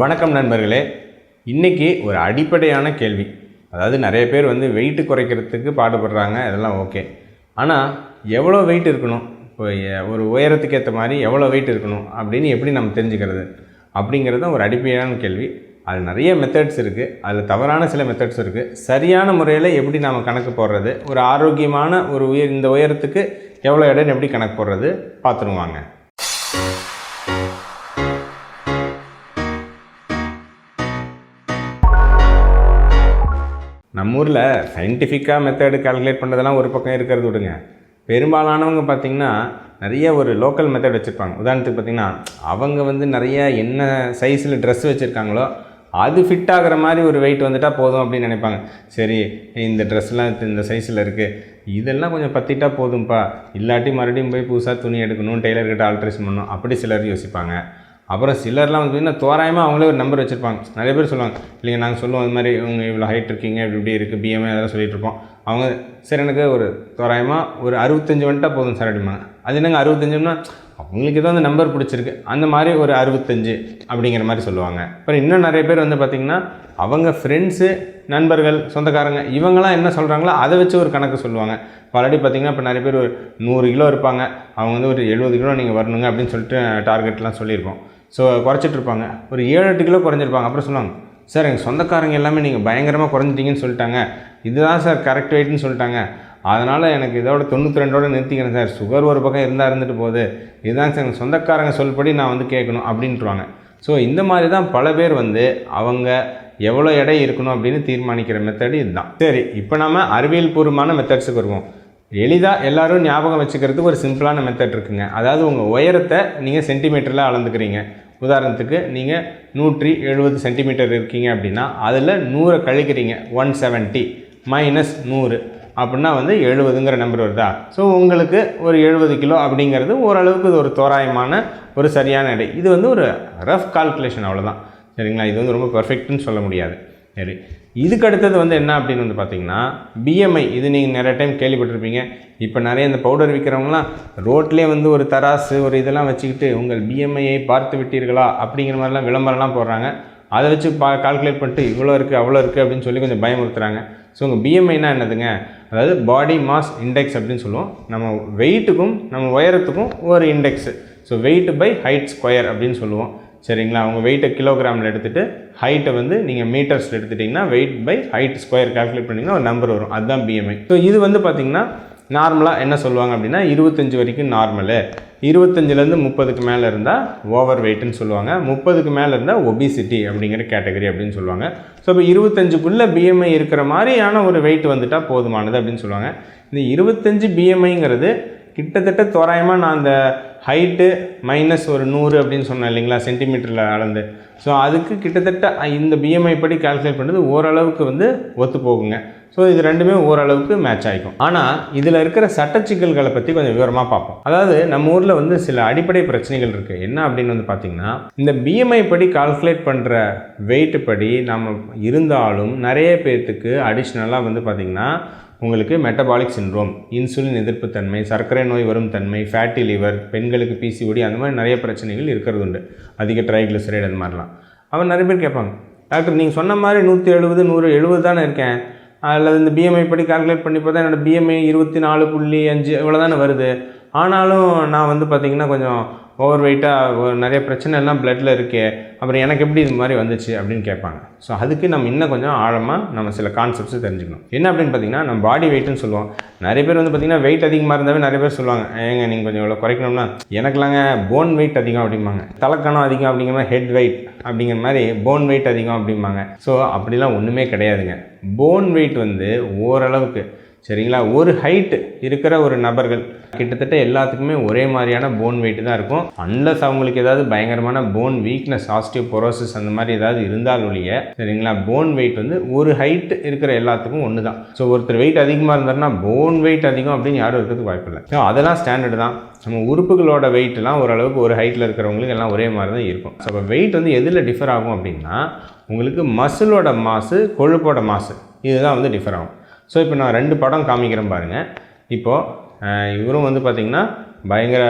வணக்கம் நண்பர்களே. இன்றைக்கி ஒரு அடிப்படையான கேள்வி. அதாவது நிறைய பேர் வந்து வெயிட்டு குறைக்கிறதுக்கு பாடுபடுறாங்க இதெல்லாம் ஓகே ஆனால் எவ்வளோ வெயிட் இருக்கணும்? இப்போ ஒரு உயரத்துக்கு ஏற்ற மாதிரி எவ்வளோ வெயிட் இருக்கணும்? அப்படின்னு எப்படி நம்ம தெரிஞ்சுக்கிறது? அப்படிங்கிறது தான் ஒரு அடிப்படையான கேள்வி. அது நிறைய மெத்தட்ஸ் இருக்குது அதில் தவறான சில மெத்தட்ஸ் இருக்குது சரியான முறையில் எப்படி நாம் கணக்கு போடுறது? ஒரு ஆரோக்கியமான ஒரு உயர் இந்த உயரத்துக்கு எவ்வளோ இடம் எப்படி கணக்கு போடுறது? பார்த்துருவாங்க நம்ம ஊரில் சயின்டிஃபிக்காக மெத்தடு கால்குலேட் பண்ணுறதெல்லாம் ஒரு பக்கம் இருக்கிறது விடுங்க. பெரும்பாலானவங்க பார்த்திங்கன்னா நிறைய ஒரு லோக்கல் மெத்தட் வச்சுருப்பாங்க. உதாரணத்துக்கு பார்த்திங்கன்னா அவங்க வந்து நிறைய என்ன சைஸில் ட்ரெஸ் வச்சுருக்காங்களோ அது ஃபிட் ஆகிற மாதிரி ஒரு வெயிட் வந்துட்டால் போதும் அப்படின்னு நினைப்பாங்க. சரி இந்த ட்ரெஸ்லாம் இந்த சைஸில் இருக்குது இதெல்லாம் கொஞ்சம் பற்றிட்டா போதும்ப்பா இல்லாட்டி மறுபடியும் போய் புதுசாக துணி எடுக்கணும் டெய்லர்கிட்ட ஆல்ட்ரேஷன் பண்ணணும். அப்படி சிலர் யோசிப்பாங்க. அப்புறம் சிலர்லாம் வந்து பார்த்தீங்கன்னா தோராயமாக அவங்களே ஒரு நம்பர் வச்சுருப்பாங்க. நிறைய பேர் சொல்லுவாங்க இல்லைங்க நாங்கள் சொல்லுவோம் அது மாதிரி இவங்க இவ்வளோ ஹைட் இருக்கீங்க இப்படி இப்படி இருக்குது பிஎம்ஐ அதெல்லாம் சொல்லிட்டு இருப்போம். அவங்க சரி எனக்கு ஒரு தோராயமாக ஒரு அறுபத்தஞ்சு வந்துட்டா போதும் சார் அப்படிம்பாங்க. அது என்னங்க அறுபத்தஞ்சுன்னா அவங்களுக்கு ஏதோ அந்த நம்பர் பிடிச்சிருக்கு அந்த மாதிரி ஒரு அறுபத்தஞ்சு அப்படிங்கிற மாதிரி சொல்லுவாங்க. அப்புறம் இன்னும் நிறைய பேர் வந்து பார்த்திங்கன்னா அவங்க ஃப்ரெண்ட்ஸு நண்பர்கள் சொந்தக்காரங்க இவங்கெல்லாம் என்ன சொல்கிறாங்களோ அதை வச்சு ஒரு கணக்கு சொல்லுவாங்க. பலடி பார்த்தீங்கன்னா இப்போ நிறைய பேர் ஒரு நூறு கிலோ இருப்பாங்க. அவங்க வந்து ஒரு எழுபது கிலோ நீங்கள் வரணுங்க அப்படின்னு சொல்லிட்டு டார்கெட்லாம் சொல்லியிருப்போம். ஸோ குறைச்சிட்டு இருப்பாங்க ஒரு ஏழு எட்டு கிலோ குறைஞ்சிருப்பாங்க. அப்புறம் சொல்லுவாங்க சார் எங்கள் சொந்தக்காரங்க எல்லாமே நீங்கள் பயங்கரமாக குறைஞ்சிட்டீங்கன்னு சொல்லிட்டாங்க. இதுதான் சார் கரெக்ட் வெயிட்னு சொல்லிட்டாங்க. அதனால் எனக்கு இதோட தொண்ணூற்றி ரெண்டோட நிறுத்திக்கிறேன் சார். சுகர் ஒரு பக்கம் இருந்தால் இருந்துட்டு போகுது. இதுதான் சார் எங்கள் சொந்தக்காரங்க சொல்படி நான் வந்து கேட்கணும் அப்படின்ட்டுருவாங்க. ஸோ இந்த மாதிரி தான் பல பேர் வந்து அவங்க எவ்வளோ எடை இருக்கணும் அப்படின்னு தீர்மானிக்கிற மெத்தடு இதுதான். சரி இப்போ நம்ம அறிவியல் பூர்வமான மெத்தட்ஸுக்கு வருவோம். எளிதாக எல்லோரும் ஞாபகம் வச்சுக்கிறதுக்கு ஒரு சிம்பிளான மெத்தட் இருக்குங்க. அதாவது உங்கள் உயரத்தை நீங்கள் சென்டிமீட்டரில் அளந்துக்கிறீங்க. உதாரணத்துக்கு நீங்கள் நூற்றி எழுபது சென்டிமீட்டர் இருக்கீங்க அப்படின்னா அதில் நூறை கழிக்கிறீங்க. ஒன் செவன்ட்டி மைனஸ் நூறு அப்படின்னா வந்து எழுபதுங்கிற நம்பர் வருதா? ஸோ உங்களுக்கு ஒரு எழுபது கிலோ அப்படிங்கிறது ஓரளவுக்கு இது ஒரு தோராயமான ஒரு சரியான எடை. இது வந்து ஒரு ரஃப் கால்குலேஷன் அவ்வளோதான் சரிங்களா? இது வந்து ரொம்ப பர்ஃபெக்ட்னு சொல்ல முடியாது. சரி. இதுக்கு அடுத்தது வந்து என்ன அப்படின்னு வந்து பார்த்தீங்கன்னா பிஎம்ஐ இது நீங்கள் நிறைய டைம் கேள்விப்பட்டிருப்பீங்க. இப்போ நிறைய இந்த பவுடர் விற்கிறவங்களாம் ரோட்லேயே வந்து ஒரு தராசு ஒரு இதெல்லாம் வச்சுக்கிட்டு உங்கள் பிஎம்ஐயை பார்த்து விட்டீர்களா அப்படிங்கிற மாதிரிலாம் விளம்பரம்லாம் போடுறாங்க. அதை வச்சு பா கால்குலேட் பண்ணிட்டு இவ்வளோ இருக்குது அவ்வளோ இருக்குது அப்படின்னு சொல்லி கொஞ்சம் பயமுறுத்துறாங்க. ஸோ உங்கள் பிஎம்ஐனா என்னதுங்க? அதாவது பாடி மாஸ் இண்டெக்ஸ் அப்படின்னு சொல்லுவோம். நம்ம வெயிட்டுக்கும் நம்ம உயரத்துக்கும் ஒரு index so weight by height square அப்படின்னு சொல்லுவோம். சரிங்களா? அவங்க வெயிட்டை கிலோகிராமில் எடுத்துகிட்டு ஹைட்டை வந்து நீங்கள் மீட்டர்ஸில் எடுத்துட்டிங்கன்னா weight by height square calculate பண்ணிங்கன்னா ஒரு நம்பர் வரும். அதுதான் பிஎம்ஐ ஸோ இது வந்து பார்த்திங்கன்னா நார்மலாக என்ன சொல்லுவாங்க அப்படின்னா இருபத்தஞ்சி வரைக்கும் நார்மலு இருபத்தஞ்சிலேருந்து முப்பதுக்கு மேலே இருந்தால் ஓவர் வெயிட்னு சொல்லுவாங்க. முப்பதுக்கு மேலே இருந்தால் ஒபிசிட்டி அப்படிங்கிற கேட்டகரி அப்படின்னு சொல்லுவாங்க. ஸோ இப்போ இருபத்தஞ்சுக்குள்ளே பிஎம்ஐ இருக்கிற மாதிரியான ஒரு வெயிட் வந்துட்டால் போதுமானது அப்படின்னு சொல்லுவாங்க. இந்த இருபத்தஞ்சி பிஎம்ஐங்கிறது கிட்டத்தட்ட தோராயமாக நான் அந்த ஹைட்டு மைனஸ் ஒரு நூறு அப்படின்னு சொன்னேன் இல்லைங்களா சென்டிமீட்டரில் அளந்து. ஸோ அதுக்கு கிட்டத்தட்ட இந்த பிஎம்ஐ படி கால்குலேட் பண்ணுறது ஓரளவுக்கு வந்து ஒத்து போகுங்க. ஸோ இது ரெண்டுமே ஓரளவுக்கு மேட்ச் ஆகிக்கும் ஆனால் இதில் இருக்கிற சட்ட சிக்கல்களை பற்றி கொஞ்சம் விவரமாக பார்ப்போம். அதாவது நம்ம ஊரில் வந்து சில அடிப்படை பிரச்சனைகள் இருக்குது என்ன அப்படின்னு வந்து பார்த்திங்கன்னா இந்த பிஎம்ஐ படி கால்குலேட் பண்ணுற வெயிட் படி நம்ம இருந்தாலும் நிறைய பேர்த்துக்கு அடிஷ்னலாக வந்து பார்த்திங்கன்னா உங்களுக்கு மெட்டபாலிக் சின்ரோம் இன்சுலின் எதிர்ப்புத்தன்மை சர்க்கரை நோய் வரும் தன்மை ஃபேட்டி லிவர் பெண்களுக்கு பிசிஓடி அந்த மாதிரி நிறைய பிரச்சனைகள் இருக்கிறது உண்டு அதிக ட்ரைக்ளிசரைடு அந்த மாதிரிலாம். அவன் நிறைய பேர் கேட்பாங்க டாக்டர் நீங்கள் சொன்ன மாதிரி நூற்றி எழுபது நூறு எழுபது தானே இருக்கேன். அல்லது இந்த பிஎம்ஐ படி கால்குலேட் பண்ணி பார்த்தா என்னோடய பிஎம்ஐ இருபத்தி நாலு புள்ளி அஞ்சு இவ்வளோ தானே வருது. ஆனாலும் நான் வந்து பார்த்திங்கன்னா கொஞ்சம் ஓவர் வெயிட்டாக ஒரு நிறைய பிரச்சனை எல்லாம் பிளட்டில் இருக்கே அப்புறம் எனக்கு எப்படி இது மாதிரி வந்துச்சு அப்படின்னு கேட்பாங்க. ஸோ அதுக்கு நம்ம இன்னும் கொஞ்சம் ஆழமாக நம்ம சில கான்செப்ட்ஸ் தெரிஞ்சுக்கணும். என்ன அப்படின்னு பார்த்தீங்கன்னா நம்ம பாடி வெயிட்னு சொல்லுவோம். நிறைய பேர் வந்து பார்த்திங்கன்னா வெயிட் அதிகமாக இருந்தாவே நிறைய பேர் சொல்லுவாங்க ஏங்க நீங்கள் கொஞ்சம் இவ்வளோ குறைக்கணும்னா எனக்குலாங்க போன் வெயிட் அதிகம் அப்படிம்பாங்க. தலைக்கணம் அதிகம் அப்படிங்கிற மாதிரி ஹெட் வெயிட் அப்படிங்கிற மாதிரி போன் வெயிட் அதிகம் அப்படிம்பாங்க. ஸோ அப்படிலாம் ஒன்றுமே கிடையாதுங்க. போன் வெயிட் வந்து ஓரளவுக்கு சரிங்களா? ஒரு ஹைட் இருக்கிற ஒரு நபர்கள் கிட்டத்தட்ட எல்லாத்துக்குமே ஒரே மாதிரியான போன் வெயிட் தான் இருக்கும். அன்லஸ் அவங்களுக்கு ஏதாவது பயங்கரமான போன் வீக்னஸ் ஆஸ்டியோ பொரோசிஸ் அந்த மாதிரி ஏதாவது இருந்தால் ஒழிய சரிங்களா? போன் வெயிட் வந்து ஒரு ஹைட் இருக்கிற எல்லாத்துக்கும் ஒன்று தான் ஸோ ஒருத்தர் வெயிட் அதிகமாக இருந்தார்னா போன் வெயிட் அதிகம் அப்படின்னு யாரும் இருக்கிறதுக்கு வாய்ப்பில்லை ஸோ அதெல்லாம் ஸ்டாண்டர்டு தான். நம்ம உறுப்புகளோட வெயிட்லாம் ஓரளவுக்கு ஒரு ஹைட்டில் இருக்கிறவங்களுக்கு எல்லாம் ஒரே மாதிரி தான் இருக்கும். ஸோ அப்போ வெயிட் வந்து எதில் டிஃபர் ஆகும் அப்படின்னா உங்களுக்கு மசிலோட மாசு கொழுப்போட மாசு இதுதான் வந்து டிஃபர் ஆகும். ஸோ இப்போ நான் ரெண்டு படம் காமிக்கிறேன் பாருங்கள் இப்போது இவரும் வந்து பார்த்திங்கன்னா பயங்கர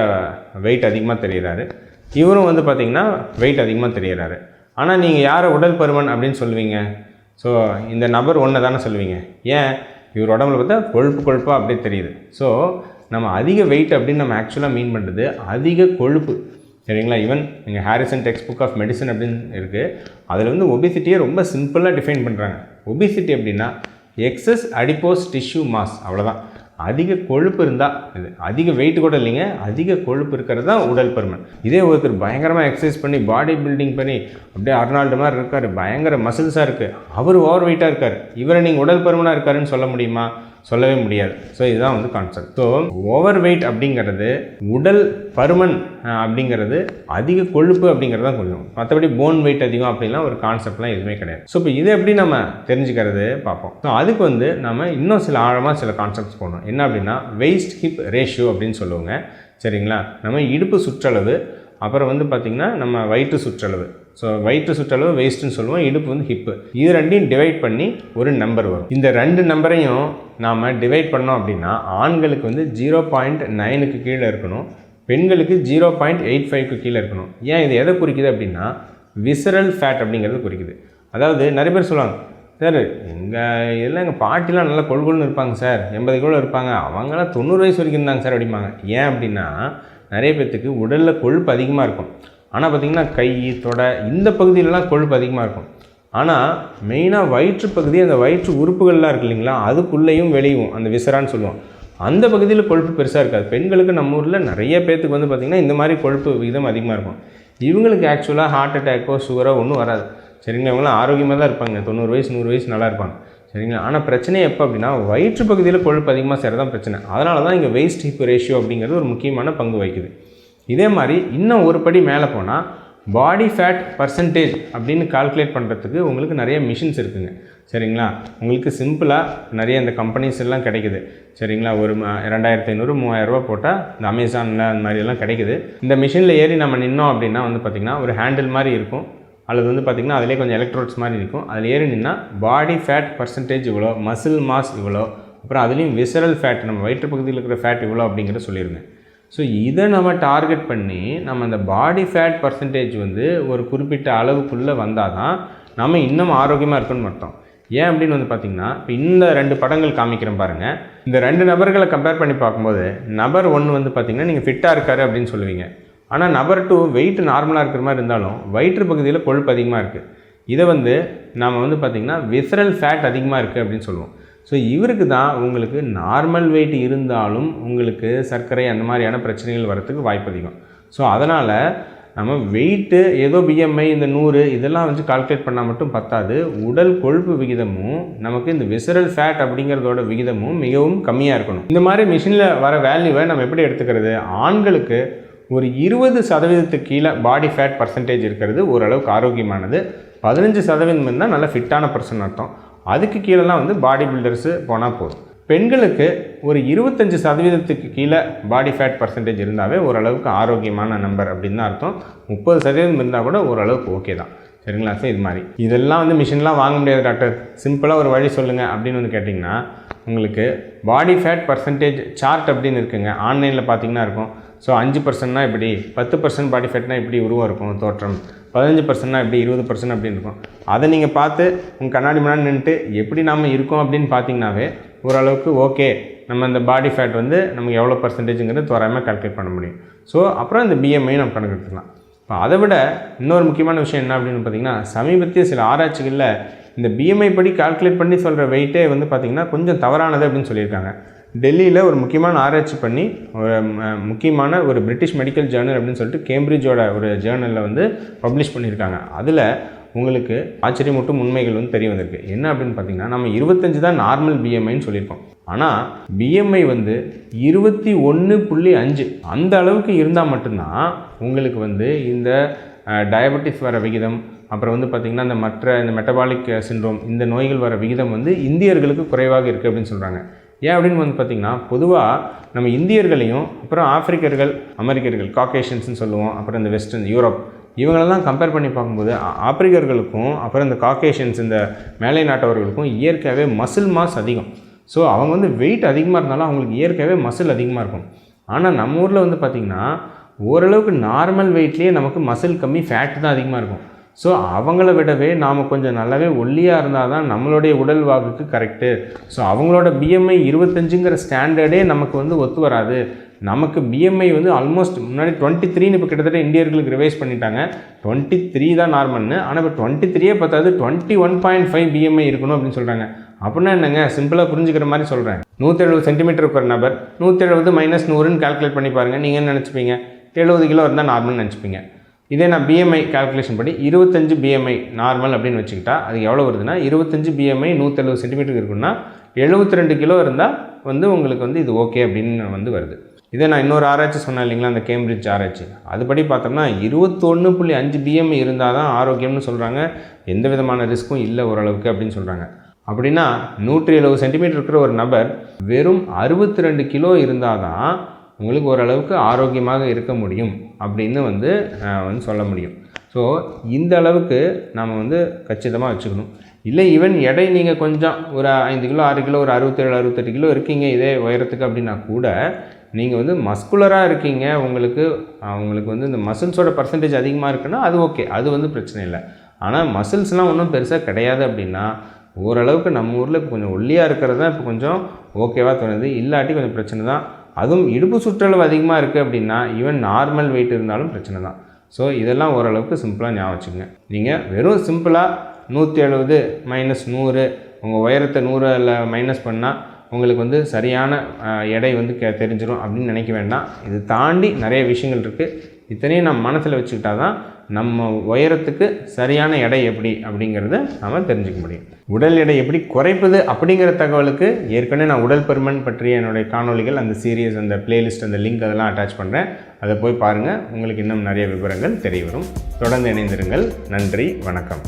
வெயிட் அதிகமாக தெரிகிறாரு இவரும் வந்து பார்த்திங்கன்னா வெயிட் அதிகமாக தெரிகிறாரு ஆனால் நீங்கள் யாரை உடல் பருமன் அப்படின்னு சொல்லுவீங்க? ஸோ இந்த நபர் ஒன்றை தானே சொல்லுவீங்க. ஏன்? இவர் உடம்புல பார்த்தா கொழுப்பு கொழுப்பாக அப்படியே தெரியுது. ஸோ நம்ம அதிக வெயிட் அப்படின்னு நம்ம ஆக்சுவலாக மீன் பண்ணுறது அதிக கொழுப்பு. சரிங்களா? ஈவன் நீங்கள் Harrison text book of medicine அப்படின்னு இருக்குது அதில் வந்து ஒபிசிட்டியை ரொம்ப சிம்பிளாக டிஃபைன் பண்ணுறாங்க ஒபிசிட்டி அப்படின்னா எக்ஸஸ் அடிப்போஸ் டிஷ்யூ மாஸ் அவ்வளோதான் அதிக கொழுப்பு இருந்தால் இது அதிக வெயிட் கூட இல்லைங்க அதிக கொழுப்பு இருக்கிறது தான் உடல் பருமன். இதே ஒருத்தர் பயங்கரமாக எக்ஸசைஸ் பண்ணி பாடி பில்டிங் பண்ணி அப்படியே அர்னால்டு மாதிரி இருக்கார் பயங்கர மசில்ஸாக இருக்குது அவர் ஓவர் வெயிட்டாக இருக்கார். இவரை நீங்கள் உடல் பருமனாக இருக்காருன்னு சொல்ல முடியுமா? சொல்லவே முடியாது. ஸோ இதுதான் வந்து கான்செப்ட் ஸோ ஓவர் வெயிட் அப்படிங்கிறது உடல் பருமன் அப்படிங்கிறது அதிக கொழுப்பு அப்படிங்கிறது தான் கொஞ்சம் மற்றபடி போன் வெயிட் அதிகம் அப்படிலாம் ஒரு கான்செப்ட்லாம் எதுவுமே கிடையாது. ஸோ இப்போ இதை எப்படி நம்ம தெரிஞ்சுக்கிறது பார்ப்போம். ஸோ அதுக்கு வந்து நம்ம இன்னும் சில ஆழமாக சில கான்செப்ட்ஸ் போகணும் என்ன அப்படின்னா வெயிஸ்ட் ஹிப் ரேஷியோ அப்படின்னு சொல்லுவாங்க. சரிங்களா? நம்ம இடுப்பு சுற்றளவு அப்புறம் வந்து பார்த்திங்கன்னா நம்ம வயிற்று சுற்றளவு. ஸோ வயிற்று சுற்றளவு வெயிஸ்ட்டுன்னு சொல்லுவோம். இடுப்பு வந்து ஹிப்பு இது ரெண்டையும் டிவைட் பண்ணி ஒரு நம்பர் வரும். இந்த ரெண்டு நம்பரையும் நாம் டிவைட் பண்ணோம் அப்படின்னா ஆண்களுக்கு வந்து ஜீரோ பாயிண்ட் நைனுக்கு கீழே இருக்கணும். பெண்களுக்கு ஜீரோ பாயிண்ட் எயிட் ஃபைவ்க்கு கீழே இருக்கணும். ஏன் இது எதை குறிக்குது அப்படின்னா விசரல் ஃபேட் அப்படிங்கிறது குறிக்குது. அதாவது நிறைய பேர் சொல்லுவாங்க சார் எங்கள் இதெல்லாம் எங்கள் பாட்டிலாம் நல்லா கொள்கொள்னு இருப்பாங்க சார். எண்பது கிலோ இருப்பாங்க. அவங்களாம் தொண்ணூறு வயசு வரைக்கும் இருந்தாங்க சார் அப்படிம்பாங்க. ஏன் அப்படின்னா நிறைய பேர்த்துக்கு உடலில் கொழுப்பு அதிகமாக இருக்கும். ஆனால் பார்த்திங்கன்னா கை தொடை இந்த பகுதியிலலாம் கொழுப்பு அதிகமாக இருக்கும். ஆனால் மெயினாக வயிற்று பகுதி அந்த வயிற்று உறுப்புகள்லாம் இருக்கு இல்லைங்களா? அதுக்குள்ளேயும் வெளியும் அந்த விசரான்னு சொல்லுவோம் அந்த பகுதியில் கொழுப்பு பெருசாக இருக்காது. பெண்களுக்கு நம்ம ஊரில் நிறைய பேர்த்துக்கு வந்து பார்த்திங்கன்னா இந்த மாதிரி கொழுப்பு விகிதம் அதிகமாக இருக்கும். இவங்களுக்கு ஆக்சுவலாக ஹார்ட் அட்டாக்கோ சுகரோ ஒன்றும் வராது. சரிங்களா? இவங்களாம் ஆரோக்கியமாக தான் இருப்பாங்க. தொண்ணூறு வயசு நூறு வயசு நல்லா இருப்பாங்க. சரிங்களா? ஆனால் பிரச்சனை எப்போ அப்படின்னா வயிற்று பகுதியில் கொழுப்பு அதிகமாக சேரதான் பிரச்சனை. அதனால தான் இங்கே வெயிஸ்ட் ஹிப் ரேஷியோ அப்படிங்கிறது ஒரு முக்கியமான பங்கு வகிக்குது. இதே மாதிரி இன்னும் ஒரு படி மேலே போனால் பாடி ஃபேட் பர்சன்டேஜ் அப்படின்னு கால்குலேட் பண்ணுறதுக்கு உங்களுக்கு நிறைய மிஷின்ஸ் இருக்குதுங்க சரிங்களா? உங்களுக்கு சிம்பிளாக நிறைய இந்த கம்பெனிஸ் எல்லாம் கிடைக்குது. சரிங்களா? ஒரு ரெண்டாயிரத்து ரெண்டாயிரத்தி ஐநூறு மூவாயிரரூபா போட்டால் இந்த அமேசானில் அந்த மாதிரி எல்லாம் கிடைக்குது. இந்த மிஷினில் ஏறி நம்ம நின்னோம் அப்படின்னா வந்து பார்த்திங்கன்னா ஒரு ஹேண்டில் மாதிரி இருக்கும். அல்லது வந்து பார்த்திங்கன்னா அதிலே கொஞ்சம் எலக்ட்ரோட்ஸ் மாதிரி இருக்கும். அதில் ஏறி நின்னா பாடி ஃபேட் பர்சன்டேஜ் இவ்வளோ மசில் மாஸ் இவ்வளோ அப்புறம் அதுலேயும் விசரல் ஃபேட் நம்ம வயிற்று பகுதியில் இருக்கிற ஃபேட் இவ்வளோ அப்படிங்கிறத சொல்லியிருந்தேன் ஸோ இதை நம்ம டார்கெட் பண்ணி நம்ம அந்த பாடி ஃபேட் பர்சன்டேஜ் வந்து ஒரு குறிப்பிட்ட அளவுக்குள்ளே வந்தால் தான் நம்ம இன்னும் ஆரோக்கியமாக இருக்கணும்னு மட்டும் ஏன் அப்படின்னு வந்து பார்த்தீங்கன்னா இப்போ இந்த ரெண்டு படங்கள் காமிக்கிறேன் பாருங்கள் இந்த ரெண்டு நபர்களை கம்பேர் பண்ணி பார்க்கும்போது நபர் ஒன்று வந்து பார்த்தீங்கன்னா நீங்கள் ஃபிட்டாக இருக்காரு அப்படின்னு சொல்லுவீங்க. ஆனால் நபர் டூ வெயிட் நார்மலாக இருக்கிற மாதிரி இருந்தாலும் வயிற்று பகுதியில் கொழுப்பு அதிகமாக இருக்குது இதை வந்து நாம் வந்து பார்த்திங்கன்னா விசரல் ஃபேட் அதிகமாக இருக்குது அப்படின்னு சொல்லுவோம். ஸோ இவருக்கு தான் உங்களுக்கு நார்மல் வெயிட் இருந்தாலும் உங்களுக்கு சர்க்கரை அந்த மாதிரியான பிரச்சனைகள் வரத்துக்கு வாய்ப்பு அதிகம். ஸோ அதனால் நம்ம வெயிட்டு ஏதோ பிஎம்ஐ இந்த நூறு இதெல்லாம் வச்சு கால்குலேட் பண்ணால் மட்டும் பத்தாது. உடல் கொழுப்பு விகிதமும் நமக்கு இந்த விசரல் ஃபேட் அப்படிங்கிறதோட விகிதமும் மிகவும் கம்மியாக இருக்கணும். இந்த மாதிரி மிஷினில் வர வேல்யூவை நம்ம எப்படி எடுத்துக்கிறது? ஆண்களுக்கு ஒரு இருபது சதவீதத்துக்கு கீழே பாடி ஃபேட் பர்சன்டேஜ் இருக்கிறது ஓரளவுக்கு ஆரோக்கியமானது. பதினஞ்சு சதவீதம் இருந்தால் நல்ல ஃபிட்டான பர்சன் அர்த்தம். அதுக்கு கீழெலாம் வந்து பாடி பில்டர்ஸு போனால் போதும். பெண்களுக்கு ஒரு இருபத்தஞ்சு சதவீதத்துக்கு கீழே பாடி ஃபேட் பர்சன்டேஜ் இருந்தாவே ஓரளவுக்கு ஆரோக்கியமான நம்பர் அப்படின்னு தான் அர்த்தம். முப்பது சதவீதம் இருந்தால் கூட ஓரளவுக்கு ஓகே தான். சரிங்களா சார் இது மாதிரி. இதெல்லாம் வந்து மிஷின்லாம் வாங்க முடியாது டாக்டர் சிம்பிளாக ஒரு வழி சொல்லுங்கள் அப்படின்னு வந்து கேட்டிங்கன்னா உங்களுக்கு பாடி ஃபேட் பர்சன்டேஜ் சார்ட் அப்படின்னு இருக்குங்க. ஆன்லைனில் பார்த்தீங்கன்னா இருக்கும். ஸோ அஞ்சு பர்சன்ட்னா இப்படி பத்து பர்சன்ட் பாடி ஃபேட்னா இப்படி உருவம் இருக்கும் தோற்றம். பதினஞ்சு பர்சன்ட்னா இப்படி இருபது பர்சன்ட் அப்படின்னு இருக்கும். அதை நீங்கள் பார்த்து உங்கள் கண்ணாடி முன்னாடி நின்றுட்டு எப்படி நாம் இருக்கோம் அப்படின்னு பார்த்தீங்கன்னாவே ஓரளவுக்கு ஓகே நம்ம இந்த பாடி ஃபேட் வந்து நமக்கு எவ்வளோ பர்சன்டேஜுங்கிறது தோராயமாக கால்குலேட் பண்ண முடியும். ஸோ அப்புறம் இந்த பிஎம்ஐ நம்ம கணக்கெடுத்துக்கலாம். இப்போ அதை விட இன்னொரு முக்கியமான விஷயம் என்ன அப்படின்னு பார்த்தீங்கன்னா சமீபத்திய சில ஆராய்ச்சிகளில் இந்த பிஎம்ஐ படி கால்குலேட் பண்ணி சொல்கிற வெயிட்டே வந்து பார்த்திங்கன்னா கொஞ்சம் தவறானது அப்படின்னு சொல்லியிருக்காங்க. டெல்லியில் ஒரு முக்கியமான ஆராய்ச்சி பண்ணி ஒரு முக்கியமான ஒரு பிரிட்டிஷ் மெடிக்கல் ஜேர்னல் அப்படின்னு சொல்லிட்டு கேம்பிரிட்ஜோட ஒரு ஜேர்னலில் வந்து பப்ளிஷ் பண்ணியிருக்காங்க. அதில் உங்களுக்கு ஆச்சரியமூட்டும் உண்மைகள் வந்து தெரிய வந்திருக்கு. என்ன அப்படின்னு பார்த்தீங்கன்னா நம்ம இருபத்தஞ்சு தான் நார்மல் பிஎம்ஐன்னு சொல்லியிருக்கோம். ஆனால் பிஎம்ஐ வந்து இருபத்தி ஒன்று புள்ளி அஞ்சு. அந்த அளவுக்கு இருந்தால் மட்டும்தான் உங்களுக்கு வந்து இந்த டயபெட்டிஸ் வர விகிதம் அப்புறம் வந்து பார்த்திங்கன்னா இந்த மற்ற இந்த மெட்டபாலிக் சிண்ட்ரோம் இந்த நோய்கள் வர விகிதம் வந்து இந்தியர்களுக்கு குறைவாக இருக்குது அப்படின்னு சொல்கிறாங்க ஏன் அப்படின்னு வந்து பார்த்திங்கன்னா பொதுவாக நம்ம இந்தியர்களையும் அப்புறம் ஆப்பிரிக்கர்கள் அமெரிக்கர்கள் காக்கேஷன்ஸ்னு சொல்லுவோம் அப்புறம் இந்த வெஸ்டர்ன் யூரோப் இவங்களெல்லாம் கம்பேர் பண்ணி பார்க்கும்போது ஆப்பிரிக்கர்களுக்கும் அப்புறம் இந்த காக்கேஷன்ஸ் இந்த மேலை நாட்டவர்களுக்கும் இயற்கையாகவே மசில் மாஸ் அதிகம். ஸோ அவங்க வந்து வெயிட் அதிகமாக இருந்தாலும் அவங்களுக்கு இயற்கையாகவே மசில் அதிகமாக இருக்கும். ஆனால் நம்ம ஊரில் வந்து பார்த்திங்கன்னா ஓரளவுக்கு நார்மல் வெயிட்லேயே நமக்கு மசில் கம்மி ஃபேட் தான் அதிகமாக இருக்கும். ஸோ அவங்கள விடவே நாம் கொஞ்சம் நல்லாவே ஒல்லியாக இருந்தால் தான் நம்மளுடைய உடல் வாகுக்கு கரெக்டு ஸோ அவங்களோட பிஎம்ஐ இருபத்தஞ்சுங்கிற ஸ்டாண்டர்டே நமக்கு வந்து ஒத்து வராது. நமக்கு பிஎம்ஐ வந்து ஆல்மோஸ்ட் முன்னாடி டுவெண்ட்டி த்ரீன்னு இப்போ கிட்டத்தட்ட இந்தியர்களுக்கு ரிவைஸ் பண்ணிட்டாங்க. டுவெண்ட்டி த்ரீ தான் நார்மல்னு ஆனால் இப்போ டுவெண்ட்டி த்ரீயே பார்த்தாது twenty one point five BMI இருக்கணும் அப்படின்னு சொல்கிறாங்க அப்படின்னா என்னங்க? சிம்பிளாக புரிஞ்சுக்கிற மாதிரி சொல்கிறேன் நூற்றி எழுபது சென்டிமீட்டர் இருக்கிற நபர் நூற்றி எழுபது மைனஸ் நூறுன்னு கால்குலேட் பண்ணி பாருங்கள் நீங்கள் என்ன நினச்சிப்பீங்க? எழுபது கிலோ இருந்தால் நார்மல்னு நினச்சிப்பீங்க. இதே நான் பிஎம்ஐ கால்குலேஷன் படி இருபத்தஞ்சு பிஎம்ஐ நார்மல் அப்படின்னு வச்சுக்கிட்டா அது எவ்வளோ வருதுன்னா இருபத்தஞ்சு பிஎம்ஐ நூற்றெழுபது சென்டிமீட்டர் இருக்குன்னா எழுபத்தி ரெண்டு கிலோ இருந்தால் வந்து உங்களுக்கு வந்து இது ஓகே அப்படின்னு வந்து வருது. இதே நான் இன்னொரு ஆராய்ச்சி சொன்னேன் இல்லைங்களா அந்த கேம்பிரிட்ஜ் ஆராய்ச்சி. அதுபடி பார்த்தோம்னா இருபத்தொன்று புள்ளி அஞ்சு பிஎம்ஐ இருந்தால் தான் ஆரோக்கியம்னு சொல்கிறாங்க எந்த விதமான ரிஸ்க்கும் இல்லை ஓரளவுக்கு அப்படின்னு சொல்கிறாங்க அப்படின்னா நூற்றி எழுபது சென்டிமீட்டர் இருக்கிற ஒரு நபர் வெறும் அறுபத்தி ரெண்டு கிலோ இருந்தால் தான் உங்களுக்கு ஓரளவுக்கு ஆரோக்கியமாக இருக்க முடியும் அப்படின்னு வந்து வந்து சொல்ல முடியும். ஸோ இந்த அளவுக்கு நம்ம வந்து கச்சிதமாக வச்சுக்கணும். இல்லை ஈவன் எடை நீங்கள் கொஞ்சம் ஒரு ஐந்து கிலோ ஆறு கிலோ ஒரு அறுபத்தேழு அறுபத்தெட்டு கிலோ இருக்கீங்க இதே உயரத்துக்கு அப்படின்னா கூட நீங்கள் வந்து மஸ்குலராக இருக்கீங்க உங்களுக்கு உங்களுக்கு வந்து இந்த மசில்ஸோட பர்சன்டேஜ் அதிகமாக இருக்குன்னா அது ஓகே அது வந்து பிரச்சனை இல்லை. ஆனால் மசில்ஸ்லாம் ஒன்றும் பெருசாக கிடையாது அப்படின்னா ஓரளவுக்கு நம்ம ஊரில் இப்போ கொஞ்சம் ஒல்லியாக இருக்கிறது தான் இப்போ கொஞ்சம் ஓகேவாக தோணுது. இல்லாட்டி கொஞ்சம் பிரச்சனை தான். அதுவும் இடுப்பு சுற்றளவு அதிகமாக இருக்குது அப்படின்னா ஈவன் நார்மல் வெயிட் இருந்தாலும் பிரச்சனை தான். ஸோ இதெல்லாம் ஓரளவுக்கு சிம்பிளாக ஞாபகம் வச்சுக்கோங்க. நீங்கள் வெறும் சிம்பிளாக நூற்றி எழுபது மைனஸ் நூறு உங்கள் உயரத்தை நூறில் மைனஸ் பண்ணால் உங்களுக்கு வந்து சரியான எடை வந்து கே தெரிஞ்சிடும் அப்படின்னு நினைக்க வேண்டாம். இது தாண்டி நிறைய விஷயங்கள் இருக்குது இத்தனையும் நம்ம மனசில் வச்சுக்கிட்டா தான் நம்ம உயரத்துக்கு சரியான எடை எப்படி அப்படிங்கிறத நாம் தெரிஞ்சுக்க முடியும். உடல் எடை எப்படி குறைப்பது அப்படிங்கிற தகவலுக்கு ஏற்கனவே நான் உடல் பருமன் பற்றிய என்னுடைய காணொளிகள் அந்த சீரியஸ் அந்த பிளேலிஸ்ட் அந்த லிங்க் அதெல்லாம் அட்டாச் பண்ணுறேன் அதை போய் பாருங்கள் உங்களுக்கு இன்னும் நிறைய விவரங்கள் தெரிய வரும். தொடர்ந்து இணைந்திருங்கள். நன்றி வணக்கம்.